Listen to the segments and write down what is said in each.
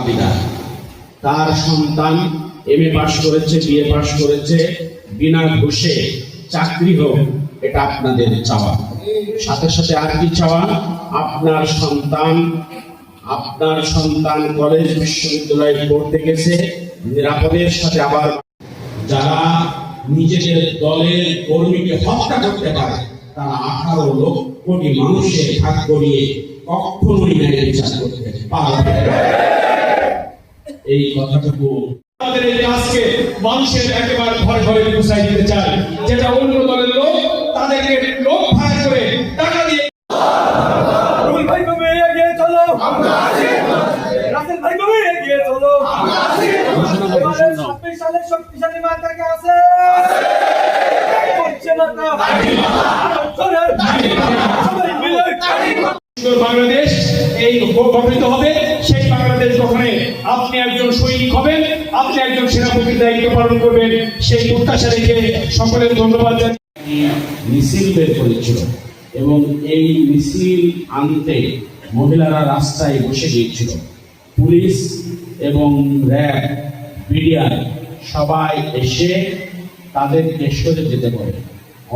দাবিদার। তার সন্তান এম এ পাশ করেছে বিএ পাশ করেছে বিনা ঘুষে চাকরি হোক, এটা আপনাদের চাওয়া সাথে সাথে আর কি চাওয়া আপনার সন্তান আপনার সন্তান কলেজ বিশ্ববিদ্যালয়ে পড়তে গেছে, নিরাপদের সাথে আবার যারা নিজেদের দলের কর্মীকে হত্যা করতে পারে, তারা আঠারো লক্ষ কোটি মানুষের ভাগ করিয়ে কখনোই ন্যায় বিচার করতে পারবে না। এই কথাটুকু। আমাদের এই কাজকে মানুষের একেবারে ঘরে ঘরে পৌঁছাই দিতে চাই। যেটা অন্য দলের লোক তাদেরকে লোক ভাড়া করে টাকা দিয়ে শক্তিশালী আছে। বাংলাদেশ এই গঠিত হবে। আপনি একজন সৈনিক হবেন, আপনি একজন সেনাপতির দায়িত্ব পালন করবেন। সেই প্রত্যাশা রেখে সকলের ধন্যবাদ মিছিল বের করেছিল এবং এই মিছিল আনতে মহিলারা রাস্তায় বসে গিয়েছিল। পুলিশ এবং র্যাব, বিডিআর সবাই এসে তাদেরকে সরে যেতে বলে।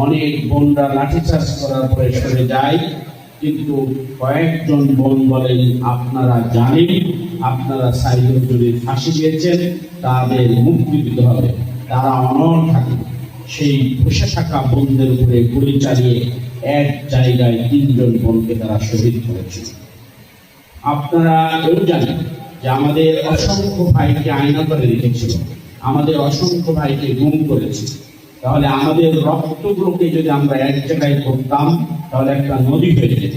অনেক বোনরা লাঠিচার্জ করার পরে সরে যায়, কিন্তু কয়েকজন বোন বলেন, আপনারা জানেন আপনারা সাইকেল যদি ফাঁসি দিয়েছেন, তাদের মুক্তি দিতে হবে। তারা অনড় থাকে। সেই বসে থাকা বোনদের উপরে গুলি চালিয়ে এক জায়গায় তিনজন বোনকে তারা শহীদ করেছিল আপনারা এও জানেন যে আমাদের অসংখ্য ভাইকে আয়না করে রেখেছিল। আমাদের অসংখ্য ভাইকে গুম করেছে। তাহলে আমাদের রক্তগুলোকে যদি আমরা এক জায়গায় করতাম, তাহলে একটা নদী হয়ে যেত।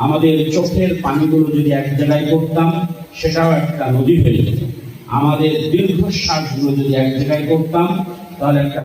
আমাদের চোখের পানিগুলো যদি এক জায়গায় করতাম সেটাও একটা নদী হয়ে যেত। আমাদের দীর্ঘশ্বাসগুলো যদি এক জায়গায় করতাম তাহলে একটা